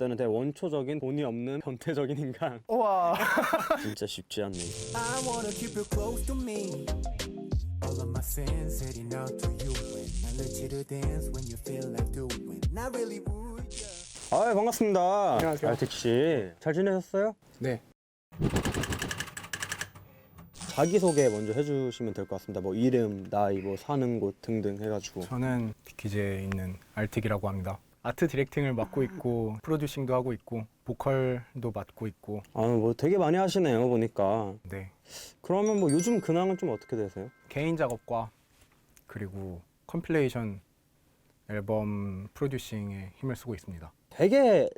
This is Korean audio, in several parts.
때는 되게 원초적인 돈이 없는 변태적인 인간 우와. 진짜 쉽지 않네 I wanna keep you close to me. All of my sins heading out to you. And I let you to dance when you feel like doing. Not really would ya? 아 반갑습니다 안녕하세요. 알택 씨 잘 지내셨어요? 네. 자기소개 먼저 해주시면 될 것 같습니다 뭐 이름, 나이, 뭐 사는 곳 등등 해가지고 저는 디키즈에 있는 알틱이라고 합니다. 아트 디렉팅을 맡고 있고 프로듀싱도 하고 있고 보컬도 맡고 있고 아 뭐 되게 많이 하시네요 보니까 네. 그러면 뭐 요즘 근황은 좀 어떻게 되세요? 개인 작업과 그리고 컴필레이션 앨범 프로듀싱에 힘을 쓰고 있습니다. 되게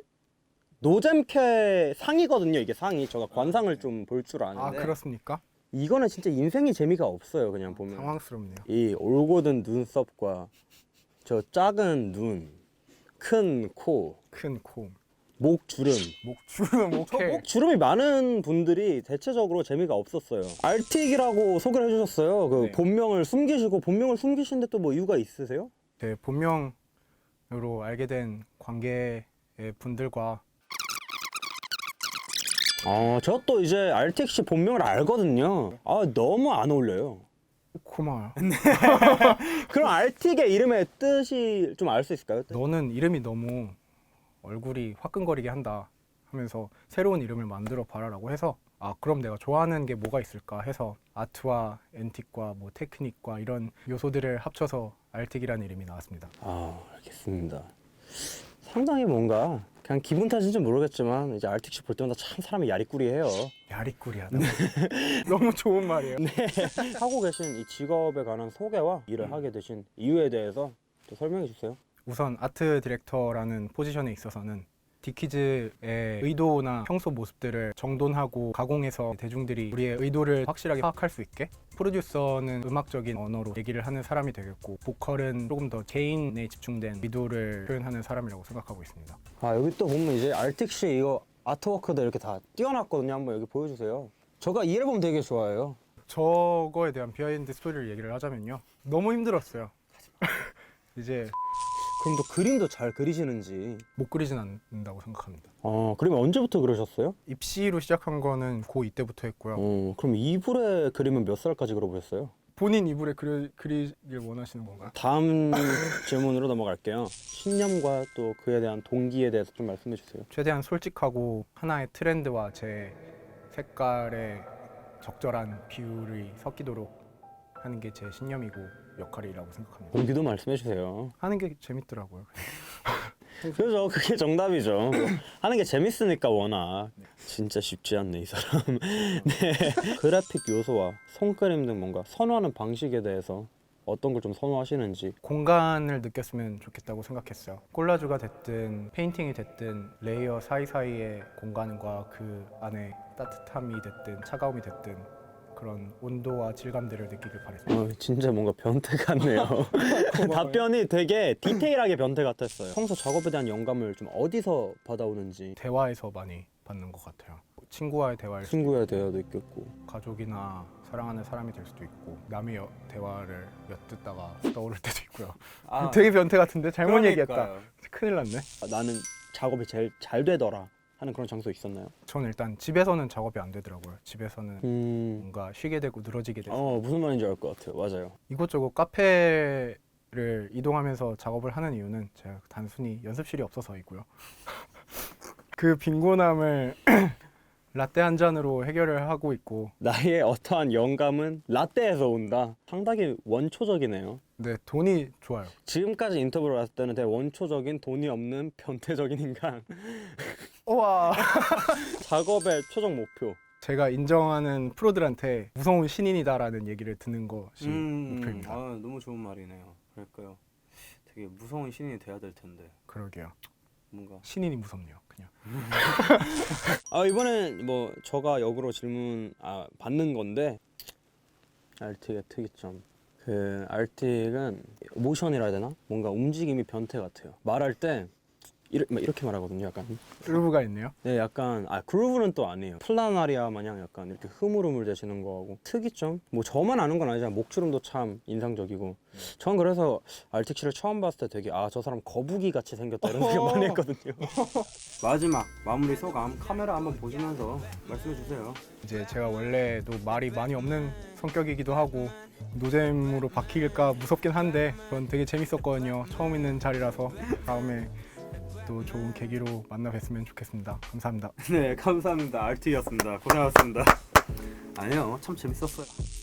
노잼캐 상이거든요 이게 상이 제가 관상을 좀 볼 줄 아는데 아 그렇습니까? 이거는 진짜 인생이 재미가 없어요 그냥 보면 당황스럽네요. 이 올곧은 눈썹과 저 작은 눈, 큰 코, 큰 코, 목 주름 목 주름, 저 오케이. 목 주름이 많은 분들이 대체적으로 재미가 없었어요 알틱이라고 소개를 해주셨어요 그 네. 본명을 숨기시고 본명을 숨기신데 또 뭐 이유가 있으세요? 제 본명으로 알게 된 관계의 분들과 아, 저 또 이제 알틱 씨 본명을 알거든요. 아, 너무 안 어울려요. 고마워요. 그럼 알틱의 이름의 뜻이 좀 알 수 있을까요? 너는 이름이 너무 얼굴이 화끈거리게 한다 하면서 새로운 이름을 만들어 봐라라고 해서 아 그럼 내가 좋아하는 게 뭐가 있을까 해서 아트와 앤틱과 뭐 테크닉과 이런 요소들을 합쳐서 알틱이라는 이름이 나왔습니다. 아, 알겠습니다. 상당히 뭔가 그냥 기분 탓인지 모르겠지만 이제 알틱 씨볼 때마다 참 사람이 야리꾸리해요. 야리꾸리하다. 너무 좋은 말이에요. 하고 계신 이 직업에 관한 소개와 일을 하게 되신 이유에 대해서 또 설명해 주세요. 우선 아트 디렉터라는 포지션에 있어서는 디키즈의 의도나 평소 모습들을 정돈하고 가공해서 대중들이 우리의 의도를 확실하게 파악할 수 있게 프로듀서는 음악적인 언어로 얘기를 하는 사람이 되겠고 보컬은 조금 더 개인에 집중된 의도를 표현하는 사람이라고 생각하고 있습니다. 아, 여기 또 보면 이제 알틱 씨 이거 아트워크도 이렇게 다 띄워놨거든요. 한번 여기 보여주세요. 제가 이 앨범 되게 좋아해요. 저거에 대한 비하인드 스토리를 얘기를 하자면요. 너무 힘들었어요. 이제 그럼 또 그림도 잘 그리시는지. 못 그리진 않는다고 생각합니다. 아, 그림 언제부터 그러셨어요? 입시로 시작한 거는 고2 때부터 했고요. 어, 그럼 이불의 그림은 몇 살까지 그려보셨어요? 본인 이불에 그리, 그리길 원하시는 건가요? 다음 질문으로 넘어갈게요. 신념과 또 그에 대한 동기에 대해서 좀 말씀해 주세요. 최대한 솔직하고 하나의 트렌드와 제 색깔의 적절한 비율이 섞이도록 하는 게 제 신념이고 역할이라고 생각합니다. 동기도 말씀해 주세요. 하는 게 재밌더라고요. 그죠, 그게 정답이죠. 뭐 하는 게 재밌으니까 워낙 진짜 쉽지 않네 이 사람. 네, 그래픽 요소와 손그림 등 뭔가 선호하는 방식에 대해서 어떤 걸 좀 선호하시는지. 공간을 느꼈으면 좋겠다고 생각했어요. 콜라주가 됐든 페인팅이 됐든 레이어 사이사이의 공간과 그 안에 따뜻함이 됐든 차가움이 됐든 그런 온도와 질감들을 느끼길 바랬습니다. 어, 진짜 뭔가 변태 같네요. 답변이 되게 디테일하게 변태 같았어요. 평소 작업에 대한 영감을 좀 어디서 받아오는지 대화에서 많이 받는 것 같아요. 친구와의 대화일 수도 친구에 대화도 있겠고. 가족이나 사랑하는 사람이 될 수도 있고 남의 여- 대화를 엿듣다가 떠오를 때도 있고요. 아, 되게 변태 같은데 잘못 얘기했다. 그러니까요. 큰일 났네. 아, 나는 작업이 제일 잘 되더라 하는 그런 장소 있었나요? 저는 일단 집에서는 작업이 안 되더라고요. 집에서는 음, 뭔가 쉬게 되고 늘어지게 돼서 어 무슨 말인지 알 것 같아요. 맞아요. 이곳저곳 카페를 이동하면서 작업을 하는 이유는 제가 단순히 연습실이 없어서이고요. 그 빈곤함을 라떼 한 잔으로 해결을 하고 있고 나의 어떠한 영감은 라떼에서 온다. 상당히 원초적이네요. 네 돈이 좋아요. 지금까지 인터뷰를 봤을 때는 되게 원초적인 돈이 없는 변태적인 인간. 우와. 작업의 최종 목표. 제가 인정하는 프로들한테 무서운 신인이다라는 얘기를 듣는 것이 목표입니다. 아, 너무 좋은 말이네요. 그럴까요? 되게 무서운 신인이 돼야 될 텐데 그러게요. 뭔가. 신인이 무섭네요. 그냥. 아 이번엔 뭐 저가 역으로 질문 아, 받는 건데 알틱의 특이점 그 알틱은 모션이라 해야 되나 뭔가 움직임이 변태 같아요 말할 때 이렇게, 막 이렇게 말하거든요. 약간 그루브가 있네요. 네, 약간 아 그루브는 또 아니에요. 플라나리아 마냥 약간 이렇게 흐물흐물 되시는 거하고 특이점. 뭐 저만 아는 건 아니지만 목주름도 참 인상적이고. 전 그래서 알틱시를 처음 봤을 때 되게 아 저 사람 거북이 같이 생겼다 이런 생각 많이 했거든요. 마지막 마무리 소감 카메라 한번 보시면서 말씀해 주세요. 이제 제가 원래도 말이 많이 없는 성격이기도 하고 노잼으로 바뀔까 무섭긴 한데 그건 되게 재밌었거든요. 처음 있는 자리라서 다음에 또 좋은 계기로 만나 뵀으면 좋겠습니다. 감사합니다. 네, 감사합니다. 알틱이었습니다. 고생하셨습니다. 아니요, 참 재밌었어요.